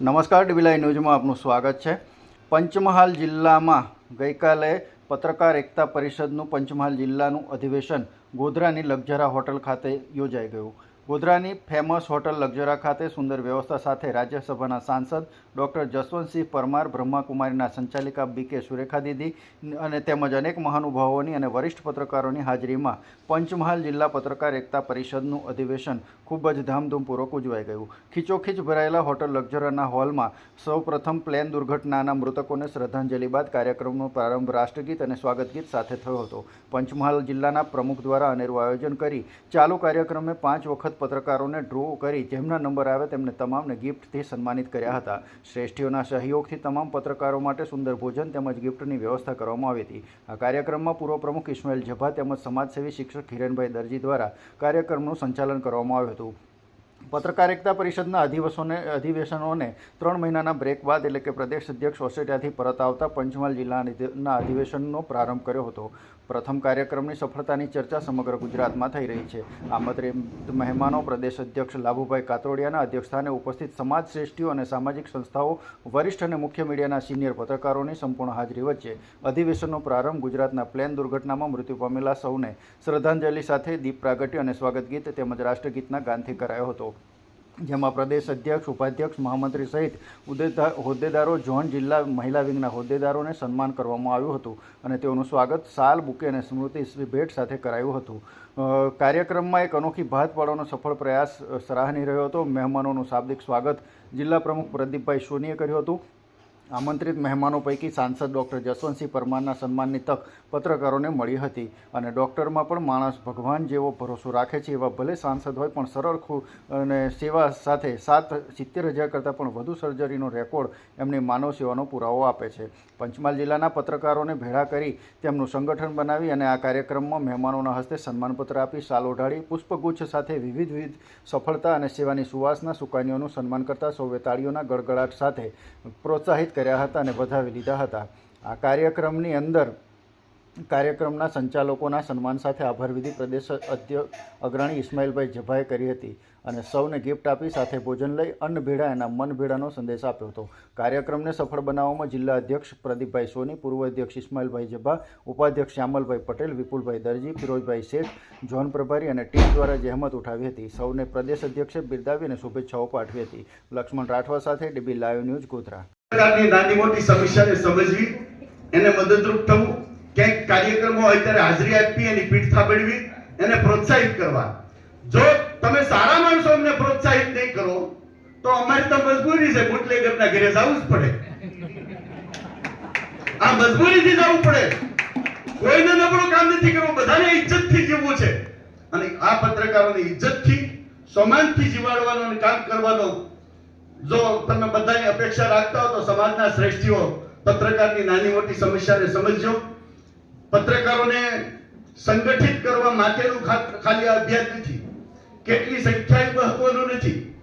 નમસ્કાર, ડીબીલાઈ ન્યૂઝમાં આપનું સ્વાગત છે. પંચમહાલ જિલ્લામાં ગઈકાલે પત્રકાર એકતા પરિષદનું પંચમહાલ જિલ્લાનું અધિવેશન ગોધરાની લગજરા હોટલ ખાતે યોજાઈ ગયું. ગોધરાની ફેમસ હોટલ લગજરા ખાતે સુંદર વ્યવસ્થા સાથે રાજ્યસભાના સાંસદ ડૉક્ટર જસવંતસિંહ પરમાર, બ્રહ્માકુમારીના સંચાલિકા બી કે સુરેખા દીદી અને તેમજ અનેક મહાનુભાવોની અને વરિષ્ઠ પત્રકારોની હાજરીમાં પંચમહાલ જિલ્લા પત્રકાર એકતા પરિષદનું અધિવેશન ખૂબ જ ધામધૂમપૂર્વક ઉજવાઈ ગયું. ખીચોખીચ ભરાયેલા હોટલ લક્ઝરના હોલમાં સૌપ્રથમ પ્લેન દુર્ઘટનાના મૃતકોને શ્રદ્ધાંજલિ બાદ કાર્યક્રમનો પ્રારંભ રાષ્ટ્રગીત અને સ્વાગત ગીત સાથે થયો હતો. પંચમહાલ જિલ્લાના પ્રમુખ દ્વારા અનેરું આયોજન કરી ચાલુ કાર્યક્રમે પાંચ વખત પત્રકારોને ડ્રો કરી જેમના નંબર આવે તેમને તમામને ગિફ્ટથી સન્માનિત કર્યા હતા. શ્રેષ્ઠીઓના સહયોગથી તમામ પત્રકારો માટે સુંદર ભોજન તેમજ ગિફ્ટની વ્યવસ્થા કરવામાં આવી હતી. આ કાર્યક્રમમાં પૂર્વ પ્રમુખ ઇસ્માઇલ જભા તેમજ સમાજસેવી શિક્ષક હિરેનભાઈ દરજી દ્વારા કાર્યક્રમનું સંચાલન કરવામાં આવ્યું હતું. પત્રકારિતા પરિષદના અધિવેશનોને અધિવેશનોને ત્રણ મહિનાના બ્રેક બાદ એટલે કે પ્રદેશ અધ્યક્ષ ઓસ્ટ્રેલિયાથી પરત આવતા પંચમહાલ જિલ્લાના અધિવેશનનો પ્રારંભ કર્યો હતો. પ્રથમ કાર્યક્રમની સફળતાની ચર્ચા સમગ્ર ગુજરાતમાં થઈ રહી છે. આમંત્રિત મહેમાનો, પ્રદેશ અધ્યક્ષ લાભુભાઈ કાતરોડિયાના અધ્યક્ષસ્થાને ઉપસ્થિત સમાજ શ્રેષ્ઠીઓ અને સામાજિક સંસ્થાઓ, વરિષ્ઠ અને મુખ્ય મીડિયાના સિનિયર પત્રકારોની સંપૂર્ણ હાજરી વચ્ચે અધિવેશનનો પ્રારંભ ગુજરાતના પ્લેન દુર્ઘટનામાં મૃત્યુ પામેલા સૌને શ્રદ્ધાંજલિ સાથે દીપ પ્રાગટ્ય અને સ્વાગત ગીત તેમજ રાષ્ટ્રગીતના ગાનથી કરાયો હતો. જેમાં પ્રદેશ અધ્યક્ષ, ઉપાધ્યક્ષ, મહામંત્રી સહિત હોદ્દેદારો ઝોન જિલ્લા મહિલા વિંગના હોદ્દેદારોને સન્માન કરવામાં આવ્યું હતું અને તેઓનું સ્વાગત સાલ, બુકે અને સ્મૃતિ ભેટ સાથે કરાયું હતું. કાર્યક્રમમાં એક અનોખી ભાત પાડવાનો સફળ પ્રયાસ સરાહની રહ્યો હતો. મહેમાનોનું શાબ્દિક સ્વાગત જિલ્લા પ્રમુખ પ્રદીપભાઈ સોનીએ કર્યું હતું. આમંત્રિત મહેમાનો પૈકી સાંસદ ડૉક્ટર જસવંતસિંહ પરમારના સન્માનની તક પત્રકારોને મળી હતી અને ડૉક્ટરમાં પણ માણસ ભગવાન જેવો ભરોસો રાખે છે એવા ભલે સાંસદ હોય પણ સરળ અને સેવા સાથે સાત સિત્તેર હજાર કરતાં પણ વધુ સર્જરીનો રેકોર્ડ એમની માનવ સેવાનો પુરાવો આપે છે. પંચમહાલ જિલ્લાના પત્રકારોને ભેળા કરી તેમનું સંગઠન બનાવી અને આ કાર્યક્રમમાં મહેમાનોના હસ્તે સન્માનપત્ર આપી સાલ ઓઢાડી પુષ્પગુચ્છ સાથે વિવિધ વિવિધ સફળતા અને સેવાની સુવાસના સુકાનીઓનું સન્માન કરતા સૌએ તાળીઓના ગડગડાટ સાથે પ્રોત્સાહિત કર્યા હતા અને વધાવી લીધા હતા. આ કાર્યક્રમની અંદર કાર્યક્રમના સંચાલકોના સન્માન સાથે આભાર વિધિ પ્રદેશ અધ્યક્ષ અગ્રણી ઇસ્માઇલભાઈ જભાએ કરી હતી અને સૌને ગિફ્ટ આપી સાથે ભોજન લઈ અન્ન ભેળા એના મન ભેળાનો સંદેશ આપ્યો હતો. કાર્યક્રમને સફળ બનાવવામાં જિલ્લા અધ્યક્ષ પ્રદીપભાઈ સોની, પૂર્વ અધ્યક્ષ ઇસ્માઇલભાઈ જભા, ઉપાધ્યક્ષ શ્યામલભાઈ પટેલ, વિપુલભાઈ દરજી, ફિરોજભાઈ શેખ, જોન પ્રભારી અને ટીમ દ્વારા જહેમત ઉઠાવી હતી. સૌને પ્રદેશ અધ્યક્ષે બિરદાવી અને શુભેચ્છાઓ પાઠવી હતી. લક્ષ્મણ રાઠવા સાથે ડીબી લાઈવ ન્યૂઝ ગોધરા. પ્રકારની નાની મોટી સમસ્યાને સમજવી, એને મદદરૂપ થવું, ક્યાંક કાર્યક્રમો હોય ત્યારે હાજરી આપવી, એની પીઠ થાબડવી, એને પ્રોત્સાહિત કરવા. જો તમે સારા માણસો અમને પ્રોત્સાહિત નહીં કરો, તો અમારી તો મજબૂરી છે, બુટલેગરના ઘરે જવું જ પડે. આ મજબૂરીથી જવું પડે. કોઈને નબળું કામ નથી કરવું, બધાને ઇજ્જતથી જીવવું છે. અને આ પત્રકારોની ઇજ્જતથી સમાનથી જીવાડવાનો અને કામ કરવાનો જો તમે બધાની અપેક્ષા રાખતા હો તો સમાજના શ્રેષ્ઠીઓ પત્રકારની નાની મોટી સમસ્યાને સમજજો. પત્રકારોને સંગઠિત કરવા માટેનું ખાલી અભ્યાસ નથી. કેટલી સંખ્યા મહત્વનું નથી.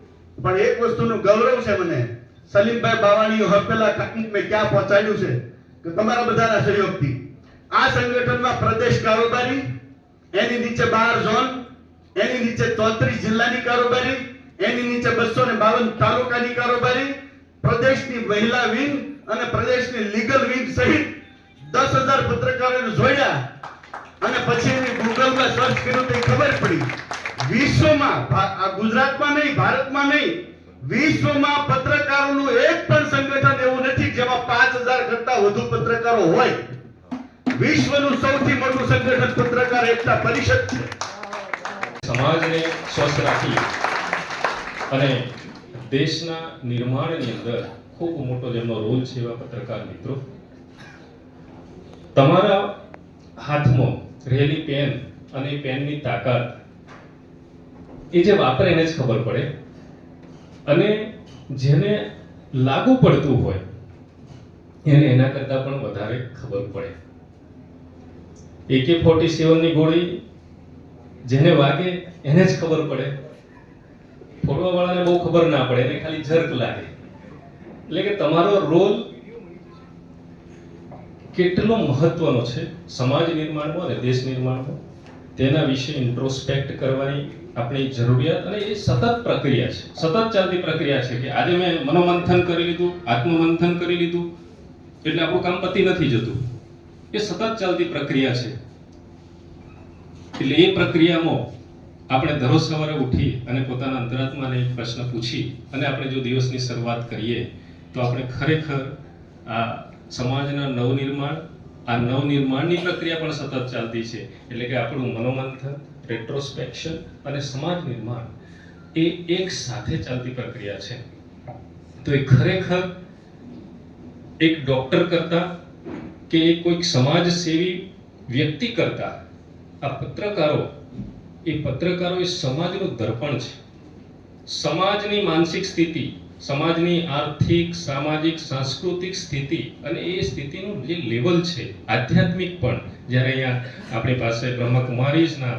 પણ એક વસ્તુનું ગૌરવ છે મને. સલીમભાઈ બાવાણીઓ હપેલા પેલા તકનીક મેં ક્યાં પહોંચાડ્યું છે? કે તમારા બધાના સહયોગથી. આ સંગઠનમાં પ્રદેશ કારોબારી, એની નીચે બાર ઝોન, એની નીચે ચોત્રીસ જિલ્લાની કારોબારી એની નીચે બસો ને બાવન તાલુકાની કારોબારી, પ્રદેશની મહિલા વિંગ અને પ્રદેશની લીગલ વિંગ સહિત દસ હજાર પત્રકારોને જોડ્યા. અને પછી એની ગૂગલમાં સર્ચ કર્યું તો ખબર પડી. વિશ્વમાં ગુજરાતમાં નહીં, ભારતમાં નહીં, વિશ્વમાં પત્રકારોનું એક પણ સંગઠન એવું નથી જેમાં પાંચ હજાર કરતા વધુ પત્રકારો હોય. વિશ્વનું સૌથી મોટું સંગઠન પત્રકાર એકતા પરિષદ છે. સમાજને સ્વસ્થ રાખી અને દેશના નિર્માણની અંદર ખૂબ મોટો જેમનો રોલ છે એવા પત્રકાર મિત્રો, તમારા હાથમાં રહેલી પેન અને પેનની તાકાત એ જે વાપરે એને જ ખબર પડે અને જેને લાગુ પડતું હોય એને એના કરતાં પણ વધારે ખબર પડે. એકે ફોર્ટી સેવનની ગોળી જેને વાગે એને જ ખબર પડે. ફોડવા વાળાને બહુ ખબર ના પડે, એને ખાલી ઝરક લાગે. એટલે કે તમારો રોલ કેટલો મહત્વનો છે સમાજ નિર્માણમાં અને દેશ નિર્માણમાં? તેના વિશે ઇન્ટ્રોસ્પેક્ટ કરવાની આપણી જરૂરિયાત અને એ સતત પ્રક્રિયા છે. સતત ચાલતી પ્રક્રિયા છે કે આજે મેં મનોમંથન કરી લીધું, આત્મમંથન કરી લીધું, એટલે આપણું કામ પતી નથી જતું. એ સતત ચાલતી પ્રક્રિયા છે. એટલે એ પ્રક્રિયામાં આપણે દરરોજ સવારે ઉઠી અને પોતાના અંતરાત્માને એક પ્રશ્ન પૂછી અને આપણે જો દિવસની શરૂઆત કરીએ, તો આપણે ખરેખર આ સમાજના નવનિર્માણ, આ નવનિર્માણની પ્રક્રિયા પણ સતત ચાલતી છે. એટલે કે આપણું મનોમંથન રેટ્રોસ્પેક્શન અને સમાજ નિર્માણ એ એક સાથે ચાલતી પ્રક્રિયા છે. તો એ ખરેખર એક ડૉક્ટર કરતા કે કોઈક સમાજ સેવી વ્યક્તિ કરતા આ પત્રકારો એ પત્રકારો એ સમાજનું દર્પણ છે. સમાજની માનસિક સ્થિતિ, સમાજની આર્થિક, સામાજિક, સાંસ્કૃતિક સ્થિતિ અને એ સ્થિતિનું જે લેવલ છે, આધ્યાત્મિક પણ, જ્યારે અહીંયા આપણી પાસે બ્રહ્મકુમારીઝના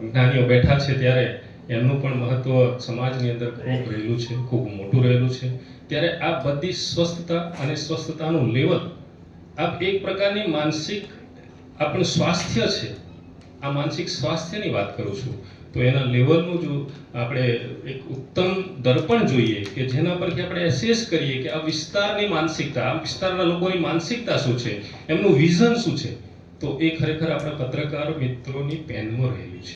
જ્ઞાનીઓ બેઠા છે ત્યારે એમનું પણ મહત્વ સમાજની અંદર ખૂબ રહેલું છે, ખૂબ મોટું રહેલું છે. ત્યારે આ બધી સ્વસ્થતા અને સ્વસ્થતાનું લેવલ આ એક પ્રકારની માનસિક, આપણું સ્વાસ્થ્ય છે આ માનસિક સ્વાસ્થ્યની વાત કરું છું, તો એના લેવલનું જો આપણે એક ઉત્તમ દર્પણ જોઈએ કે જેના પરથી આપણે એસેસ કરીએ કે આ વિસ્તારની માનસિકતા, આ વિસ્તારના લોકોની માનસિકતા શું છે, એમનું વિઝન શું છે, તો એ ખરેખર આપણા પત્રકાર મિત્રોની પેનમાં રહેલું છે.